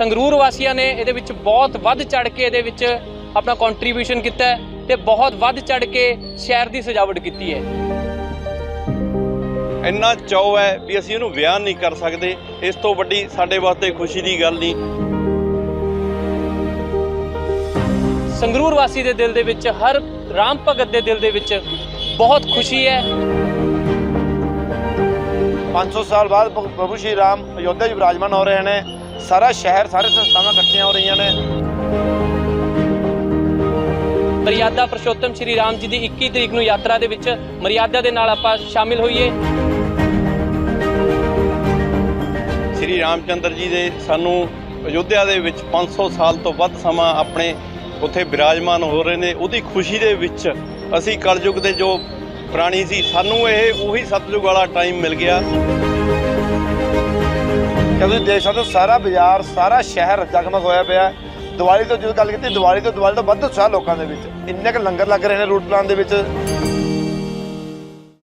ਸੰਗਰੂਰ ਵਾਸੀਆਂ ਨੇ ਇਹਦੇ ਵਿੱਚ ਬਹੁਤ ਵੱਧ ਚੜ ਕੇ ਇਹਦੇ ਵਿੱਚ ਆਪਣਾ ਕੰਟਰੀਬਿਊਸ਼ਨ ਕੀਤਾ ਤੇ ਬਹੁਤ ਵੱਧ ਚੜ ਕੇ ਸ਼ਹਿਰ ਦੀ ਸਜਾਵਟ ਕੀਤੀ ਹੈ। ਇੰਨਾ ਚਾਅ ਹੈ ਵੀ ਅਸੀਂ ਇਹਨੂੰ ਬਿਆਨ ਨਹੀਂ ਕਰ ਸਕਦੇ ਇਸ ਤੋਂ ਵੱਡੀ ਸਾਡੇ ਵਾਸਤੇ ਖੁਸ਼ੀ ਦੀ ਗੱਲ ਨਹੀਂ। ਸੰਗਰੂਰ ਵਾਸੀ ਦੇ ਦਿਲ ਦੇ ਵਿੱਚ ਹਰ ਰਾਮ ਭਗਤ ਦੇ ਦਿਲ ਦੇ ਵਿੱਚ ਬਹੁਤ ਖੁਸ਼ੀ ਹੈ। 500 ਸਾਲ ਬਾਅਦ ਪ੍ਰਭੂ ਸ਼੍ਰੀ ਰਾਮ ਅਯੋਧਿਆ 'ਚ ਵਿਰਾਜਮਾਨ ਹੋ ਰਹੇ ਨੇ। ਸਾਰਾ ਸ਼ਹਿਰ ਸਾਰੇ ਸੰਸਥਾਵਾਂ ਇਕੱਠੀਆਂ ਹੋ ਰਹੀਆਂ ਨੇ। ਮਰਿਆਦਾ ਪੁਰਸ਼ੋਤਮ ਸ਼੍ਰੀ ਰਾਮ ਜੀ ਦੀ 21 ਤਰੀਕ ਨੂੰ ਯਾਤਰਾ ਦੇ ਵਿੱਚ ਮਰਿਆਦਾ ਦੇ ਨਾਲ ਆਪਾਂ ਸ਼ਾਮਿਲ ਹੋਈਏ। ਸ੍ਰੀ ਰਾਮਚੰਦਰ ਜੀ ਦੇ ਸਾਨੂੰ ਅਯੁੱਧਿਆ ਦੇ ਵਿੱਚ 500 ਸਾਲ ਤੋਂ ਵੱਧ ਸਮਾਂ ਆਪਣੇ ਉੱਥੇ ਬਿਰਾਜਮਾਨ ਹੋ ਰਹੇ ਨੇ। ਉਹਦੀ ਖੁਸ਼ੀ ਦੇ ਵਿੱਚ ਅਸੀਂ ਕਲਯੁਗ ਦੇ ਜੋ ਪ੍ਰਾਣੀ ਸੀ ਸਾਨੂੰ ਇਹ ਉਹੀ ਸਤਜੁਗ ਵਾਲਾ ਟਾਈਮ ਮਿਲ ਗਿਆ। ਤੁਸੀਂ ਦੇਖ ਸਕਦੇ ਹੋ ਸਾਰਾ ਬਾਜ਼ਾਰ, ਸਾਰਾ ਸ਼ਹਿਰ ਜਗਮਗ ਹੋਇਆ ਪਿਆ ਦੀਵਾਲੀ ਤੋਂ ਜਦੋਂ ਗੱਲ ਕੀਤੀ, ਦੀਵਾਲੀ ਤੋਂ ਦੀਵਾਲੀ ਤੋਂ ਵੱਧ ਉਤਸ਼ਾਹ ਲੋਕਾਂ ਦੇ ਵਿੱਚ। ਇੰਨੇ ਕੁ ਲੰਗਰ ਲੱਗ ਰਹੇ ਨੇ ਰੂਟ ਪਲਾਨ ਦੇ ਵਿੱਚ।